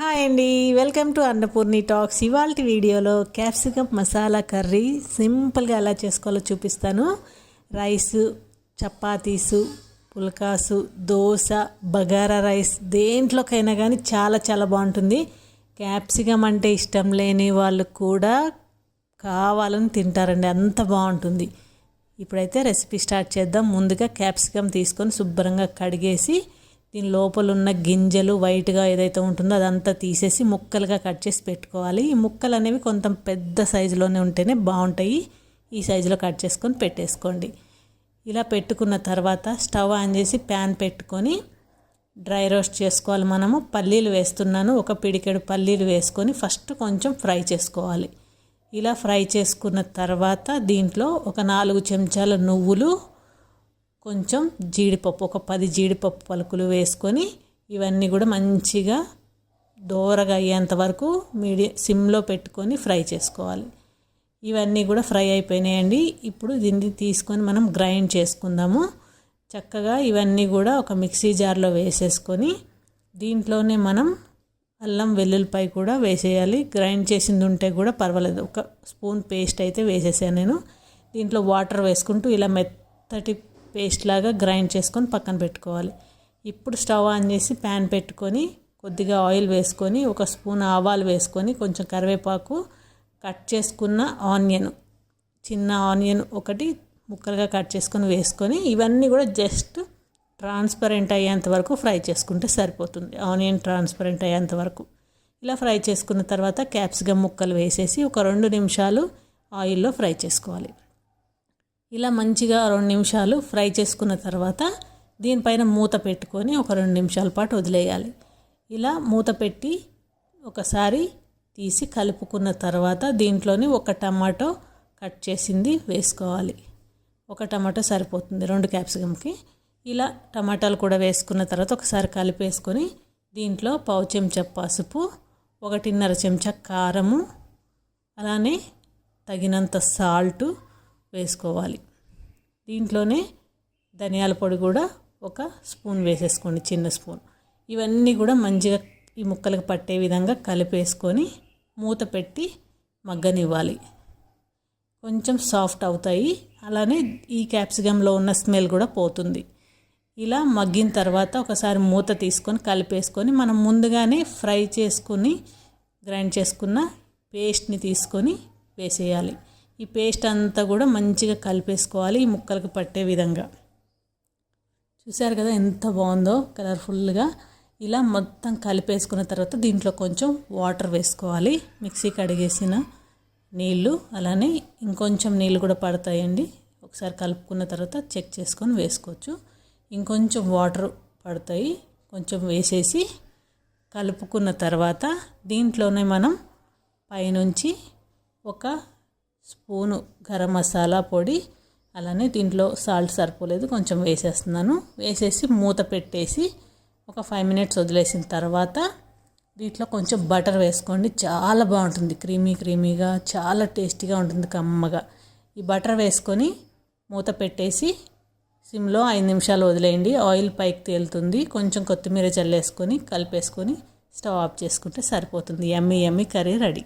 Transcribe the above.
Hi అండి. Welcome to Annapurni talks. ఇవాళ వీడియోలో క్యాప్సికమ్ మసాలా కర్రీ సింపుల్గా ఎలా చేసుకోవాలో చూపిస్తాను. రైస్ చపాతీసు పుల్కాసు దోశ బగారా రైస్ దేంట్లోకైనా కానీ చాలా చాలా బాగుంటుంది. క్యాప్సికమ్ అంటే ఇష్టం లేని వాళ్ళు కూడా కావాలని తింటారండి. అంత బాగుంటుంది. ఇప్పుడైతే రెసిపీ స్టార్ట్ చేద్దాం. ముందుగా క్యాప్సికమ్ తీసుకొని శుభ్రంగా కడిగేసి దీని లోపల ఉన్న గింజలు వైట్గా ఏదైతే ఉంటుందో అదంతా తీసేసి ముక్కలుగా కట్ చేసి పెట్టుకోవాలి. ఈ ముక్కలు అనేవి కొంత పెద్ద సైజులోనే ఉంటేనే బాగుంటాయి. ఈ సైజులో కట్ చేసుకొని పెట్టేసుకోండి. ఇలా పెట్టుకున్న తర్వాత స్టవ్ ఆన్ చేసి ప్యాన్ పెట్టుకొని డ్రై రోస్ట్ చేసుకోవాలి మనము. పల్లీలు వేస్తున్నాను. ఒక పిడికెడు పల్లీలు వేసుకొని ఫస్ట్ కొంచెం ఫ్రై చేసుకోవాలి. ఇలా ఫ్రై చేసుకున్న తర్వాత దీంట్లో ఒక నాలుగు చెంచాల నువ్వులు కొంచెం జీడిపప్పు ఒక పది జీడిపప్పు పలుకులు వేసుకొని ఇవన్నీ కూడా మంచిగా దోరగా అయ్యేంత వరకు మీడియం సిమ్లో పెట్టుకొని ఫ్రై చేసుకోవాలి. ఇవన్నీ కూడా ఫ్రై అయిపోయినాయండి. ఇప్పుడు దీన్ని తీసుకొని మనం గ్రైండ్ చేసుకుందాము. చక్కగా ఇవన్నీ కూడా ఒక మిక్సీ జార్లో వేసేసుకొని దీంట్లోనే మనం అల్లం వెల్లుల్లిపాయ కూడా వేసేయాలి. గ్రైండ్ చేసింది ఉంటే కూడా పర్వాలేదు. ఒక స్పూన్ పేస్ట్ అయితే వేసేసాను నేను. దీంట్లో వాటర్ వేసుకుంటూ ఇలా మెత్తటి పేస్ట్ లాగా గ్రైండ్ చేసుకొని పక్కన పెట్టుకోవాలి. ఇప్పుడు స్టవ్ ఆన్ చేసి ప్యాన్ పెట్టుకొని కొద్దిగా ఆయిల్ వేసుకొని ఒక స్పూన్ ఆవాలు వేసుకొని కొంచెం కరివేపాకు కట్ చేసుకున్న ఆనియన్ చిన్న ఆనియన్ ఒకటి ముక్కలుగా కట్ చేసుకొని వేసుకొని ఇవన్నీ కూడా జస్ట్ ట్రాన్స్పరెంట్ అయ్యేంత వరకు ఫ్రై చేసుకుంటే సరిపోతుంది. ఆనియన్ ట్రాన్స్పరెంట్ అయ్యేంత వరకు. ఇలా ఫ్రై చేసుకున్న తర్వాత క్యాప్సికమ్ ముక్కలు వేసేసి ఒక రెండు నిమిషాలు ఆయిల్లో ఫ్రై చేసుకోవాలి. ఇలా మంచిగా రెండు నిమిషాలు ఫ్రై చేసుకున్న తర్వాత దీనిపైన మూత పెట్టుకొని ఒక రెండు నిమిషాల పాటు వదిలేయాలి. ఇలా మూత పెట్టి ఒకసారి తీసి కలుపుకున్న తర్వాత దీంట్లోని ఒక టమాటో కట్ చేసింది వేసుకోవాలి. ఒక టమాటో సరిపోతుంది రెండు క్యాప్సికమ్కి. ఇలా టమాటాలు కూడా వేసుకున్న తర్వాత ఒకసారి కలిపేసుకొని దీంట్లో పావు చెంచా పసుపు ఒకటిన్నర చెంచా కారము అలానే తగినంత సాల్టు వేసుకోవాలి. దీంట్లోనే ధనియాల పొడి కూడా ఒక స్పూన్ వేసేసుకోండి చిన్న స్పూన్. ఇవన్నీ కూడా మంచిగా ఈ ముక్కలకు పట్టే విధంగా కలిపేసుకొని మూత పెట్టి మగ్గనివ్వాలి. కొంచెం సాఫ్ట్ అవుతాయి. అలానే ఈ క్యాప్సికంలో ఉన్న స్మెల్ కూడా పోతుంది. ఇలా మగ్గిన తర్వాత ఒకసారి మూత తీసుకొని కలిపేసుకొని మనం ముందుగానే ఫ్రై చేసుకుని గ్రైండ్ చేసుకున్న పేస్ట్ని తీసుకొని వేసేయాలి. ఈ పేస్ట్ అంతా కూడా మంచిగా కలిపేసుకోవాలి ఈ ముక్కలకు పట్టే విధంగా. చూసారు కదా ఎంత బాగుందో కలర్ఫుల్గా. ఇలా మొత్తం కలిపేసుకున్న తర్వాత దీంట్లో కొంచెం వాటర్ వేసుకోవాలి. మిక్సీ కడిగేసిన నీళ్ళు అలానే ఇంకొంచెం నీళ్ళు కూడా పడతాయండి. ఒకసారి కలుపుకున్న తర్వాత చెక్ చేసుకొని వేసుకోవచ్చు. ఇంకొంచెం వాటర్ పడతాయి. కొంచెం వేసేసి కలుపుకున్న తర్వాత దీంట్లోనే మనం పైనుంచి ఒక స్పూను గరం మసాలా పొడి అలానే దీంట్లో సాల్ట్ సరిపోలేదు కొంచెం వేసేస్తున్నాను. వేసేసి మూత పెట్టేసి ఒక ఫైవ్ మినిట్స్ వదిలేసిన తర్వాత దీంట్లో కొంచెం బటర్ వేసుకోండి. చాలా బాగుంటుంది. క్రీమీ క్రీమీగా చాలా టేస్టీగా ఉంటుంది కమ్మగా. ఈ బటర్ వేసుకొని మూత పెట్టేసి సిమ్లో ఐదు నిమిషాలు వదిలేయండి. ఆయిల్ పైకి తేలుతుంది. కొంచెం కొత్తిమీర చల్లేసుకొని కలిపేసుకొని స్టవ్ ఆఫ్ చేసుకుంటే సరిపోతుంది. ఎమ్మి ఎమ్మి కర్రీ రెడీ.